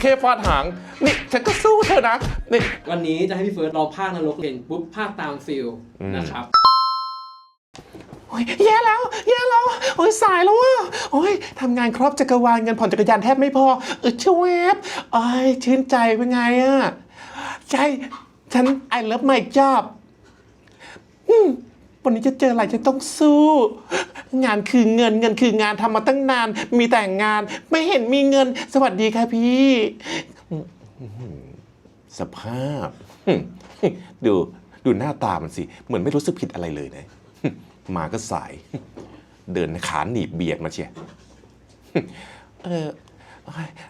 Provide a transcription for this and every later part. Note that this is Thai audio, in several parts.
เข้ฟาดหาง นี่ฉันก็สู้เธอนะนี่วันนี้จะให้พี่เฟิร์สลองภาคนรกเห็นปุ๊บภาคตามฟิลอืมนะครับโอ้ยแย่แล้วแย่แล้วโอ้ยสายแล้วว่ะโอ้ยทำงานครอบจักรวาลเงินผ่อนจักรยานแทบไม่พอเออชวบโอ้ยชื่นใจเป็นไงอะใจฉัน I love my job อืม วันนี้จะเจออะไรฉันต้องสู้ งานคือเงินเงินคืองานทำมาตั้งนาน มีแต่งงาน ไม่เห็นมีเงิน สวัสดีค่ะพี่ สภาพ ดูดูหน้าตามันสิ เหมือนไม่รู้สึกผิดอะไรเลยนะ มาก็สาย เดินขาหนีบเบียดมาเชียเออ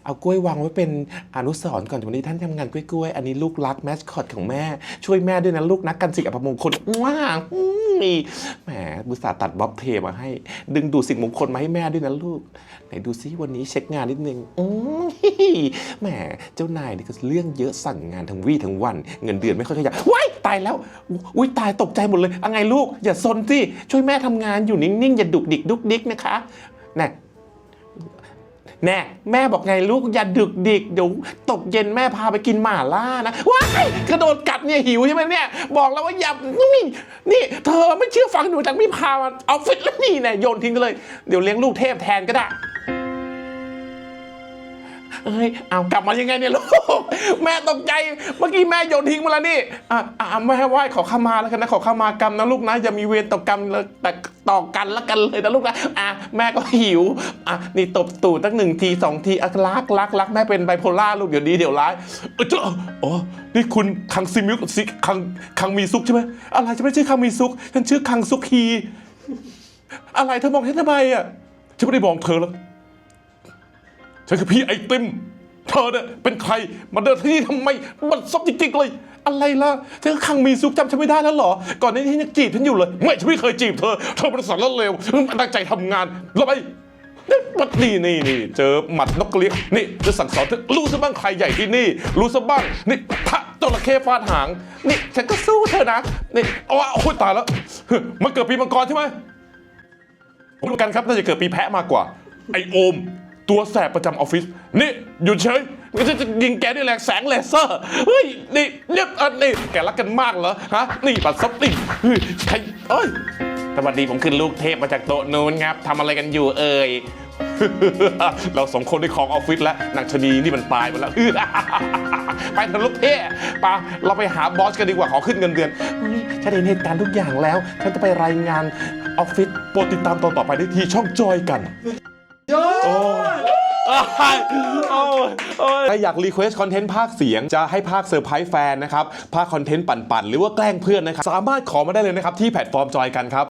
เอากล้วยวางไว้เป็นอนุสรณ์ก่อนวันนี้ท่านทำงานกล้วยๆ อันนี้ลูกรักแมสคอตของแม่ ช่วยแม่ด้วยนะลูกนักกันสิอัปมงคลว้านี่แหมบุษาตัดบ๊อบเทมาให้ ดึงดูดสิ่งมงคลมาให้แม่ด้วยนะลูก ไหนดูซิวันนี้เช็คงานนิดนึงอืมแหมเจ้านายนี่ก็เรื่องเยอะสั่งงานทั้งวี่ทั้งวัน เงินเดือนไม่ค่อยขยันว้ายตายแล้วอุ้ยตายตกใจหมดเลยอาไงลูก อย่าซนสิช่วยแม่ทำงานอยู่นิ่งๆอย่าดุกดิกดุกดิกนะคะน่ะ แน่แม่บอกไงลูกอย่าดึกดิกเดี๋ยวตกเย็นแม่พาไปกินหม่าล่านะว้ายกระโดดกัดเนี่ยหิวใช่ไหมเนี่ย บอกแล้วว่าอย่านี่นี่ เธอไม่เชื่อฟังหนูจากไม่พามาเอาฟิตแล้วนี่เนี่ยโยนทิ้งเลย เดี๋ยวเลี้ยงลูกเทพแทนก็ได้ เอ้ยเอากลับมายังไงเนี่ยลูกแม่ตกใจเมื่อกี้แม่โยนทิ้งมาแล้วนี่อะอะแม่ไหว้ขอขมาแล้วกันนะขอขมากรรมนะลูกนะอย่ามีเวรต่อกรรมแต่ต่อกันละกันเลยนะลูกนะอะแม่ก็หิวอะนี่ตบตูดตั้งหนึ่งทีสองทีอะรักรักรักแม่เป็นไบโพล่าลูกเดี๋ยวดีเดี๋ยวร้ายเออเจ้าอ๋อนี่คุณคังซิมิวซิคังคังมีซุกใช่ไหมอะไรจะไม่ใช่อคังมีซุกฉันชื่อคังซุกฮีอะไรเธอมองฉันทำไมอะฉันไม่ได้มองเธอแล้ว ฉันคือพี่ไอติม เธอเนี่ยเป็นใครมาเดินที่นี่ทำไม มันซบจริงๆเลย อะไรล่ะเธอคังมีซุกจำฉันไม่ได้แล้วเหรอ ก่อนหน้านี้ยังจีบฉันอยู่เลย ไม่ฉันไม่เคยจีบเธอ เธอเป็นสารเลวมันตั้งใจทำงานแล้วไปนี่มัดนี่นี่นี่เจอหมัดนกกเลี้ยงนี่จะสั่งสอนเธอรู้ซะบ้างใครใหญ่ที่นี่ รู้ซะบ้างนี่พระจระเข้ฟาดหาง นี่ฉันก็สู้เธอนะนี่เอาโอ้ยตายแล้วมันเกิดปีมังกรใช่ไหมผมรู้กันครับน่าจะเกิดปีแพะมากกว่า ไอโอม ตัวแสบประจำออฟฟิศนี่หยุดเฉยไม่ใช่จะยิงแกด้วยแรงแสงเลเซอร์เฮ้ยนี่เนี่ยอันนี่แกรักกันมากเหรอฮะนี่ปัดซับนี่เฮ้ยใครเอ้ยสวัสดีผมขึ้นลูกเทพมาจากโต๊ะนู้นครับทำอะไรกันอยู่เอ่ยเราสองคนได้ของออฟฟิศแล้วนางชะนีนี่มันตายไปแล้วไปเถอะลูกเทพไปะเราไปหาบอสกันดีกว่าขอขึ้นเงินเดือนเฮ้ยฉันเห็นเหตุการณ์ทุกอย่างแล้ว ฉันจะไปรายงานออฟฟิศโปรดติดตามตอนต่อไปได้ที่ช่องจอยกันโยโอ้ยโอ้ยโอ้ย ถ้าอยากรีเควสคอนเทนต์ภาคเสียงจะให้ภาคเซอร์ไพรส์แฟนนะครับ ภาคคอนเทนต์ปั่นๆ หรือว่าแกล้งเพื่อนนะครับ สามารถขอมาได้เลยนะครับ ที่แพลตฟอร์มจอยกันครับ